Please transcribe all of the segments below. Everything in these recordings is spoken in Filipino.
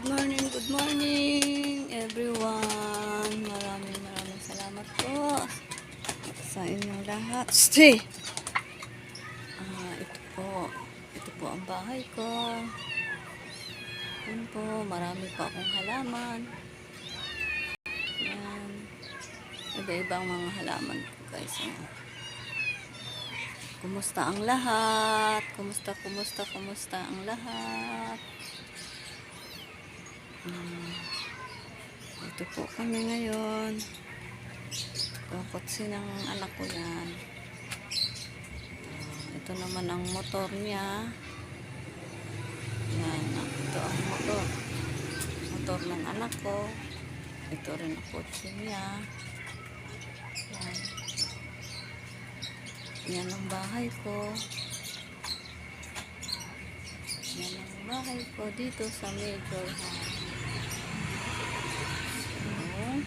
good morning, good morning everyone. Maraming maraming salamat po sa inyong lahat. Stay! Ah, ito po, ito po ang bahay ko. Yan po, marami pa akong halaman. Yan. Iba-iba ang mga halaman ko guys. Yan. Kumusta ang lahat? Kumusta, kumusta, kumusta ang lahat? Hmm. Ito po kami ngayon. Kakotsi ng anak ko yan. Ah, ito naman ang motor niya. Yan, ah, ito ang motor. Motor ng anak ko. Ito rin ang kotse niya. Yan. Yan ang bahay ko. Yan ang bahay ko dito sa Major Hall. Ano?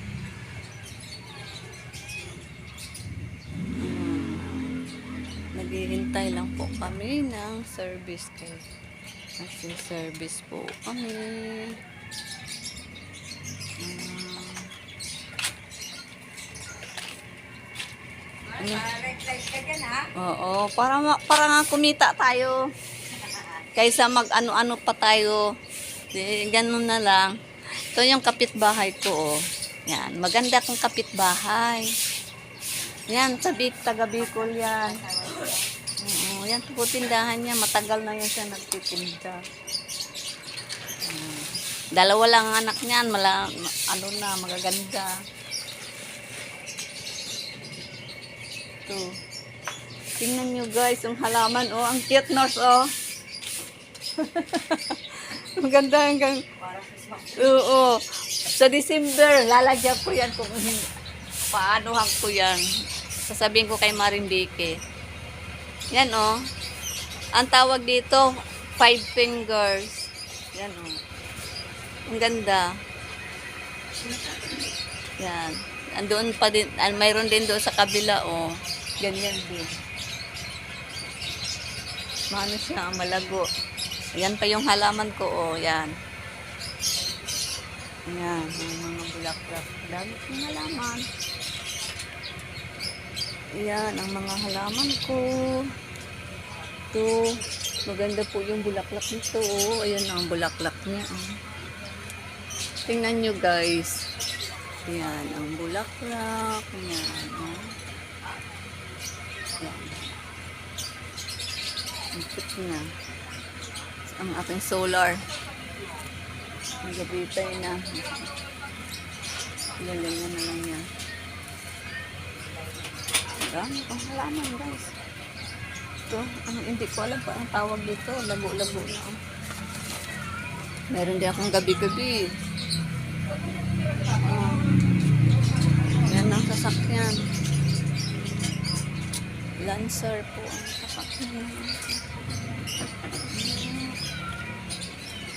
Hmm. Naghihintay lang po kami ng service kay kasi service po kami. Hmm. Ano? Oo, para para nga kumita tayo. Kaysa mag ano-ano pa tayo. Di, ganun na lang. Ito yung kapitbahay ko, oh. Yan, maganda kong kapitbahay. Yan, tabi, taga Bicol yan. Oo, yan po tindahan niya. Matagal na yan siya nagtitinda. Hmm. Dalawa lang ang anak niyan, mala, ano na, magaganda. Ito. Tingnan nyo guys, yung halaman, oh, ang cute nurse, oh. Maganda hanggang... Oo. Sa December, lalagyan ko yan kung paanohan ko yan. Sasabihin ko kay Marindique. Yan, oh. Ang tawag dito, five fingers. Yan, oh. Ang ganda. Yan. Andoon pa din, ah, mayroon din doon sa kabila, oh. Ganyan din. Maano siya, malago. Yan pa yung halaman ko, oh. Yan. Yan, mga bulaklak. Dami kong halaman. Yan, ang mga halaman ko. Ito. Maganda po yung bulaklak nito, oh. Ayan ang bulaklak niya, oh. Tingnan nyo, guys. Yan, ang bulaklak. Yan, oh. Yan. Ang cute na. Ang aking solar. Nagabitay na. Lalagyan na lang yan. Dami kong halaman, guys. Ito, ano, hindi ko alam pa ang tawag dito. Lago-lago na. oh. Meron din akong gabi-gabi. Ah. Yan ang sasakyan. Lancer po ang sasakyan.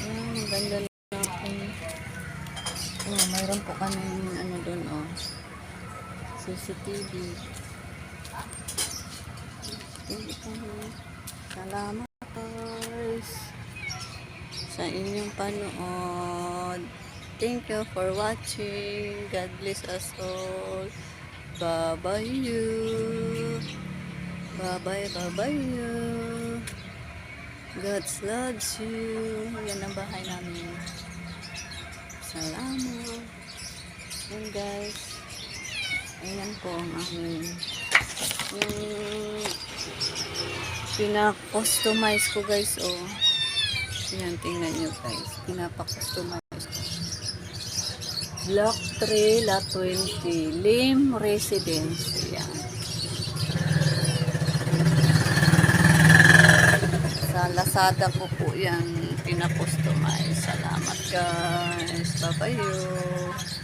Ayan, ang ganda na akong... Oh, mayroon po kami ano doon, oh. CCTV. Salamat, guys. Sa inyong panood. Thank you for watching. God bless us all. Bye-bye you. Bye-bye, bye-bye you. God loves you. Yan ang bahay namin. Salamat. Yan guys. Ayan po ang aming yung pina-customize ko guys oh. Yan, tingnan nyo guys. Pinapa-customize ko. Block 3, La 20. Lim Residence. Yan. Sa Lazada ko po yan pina-customize. Salamat guys. Bye-bye.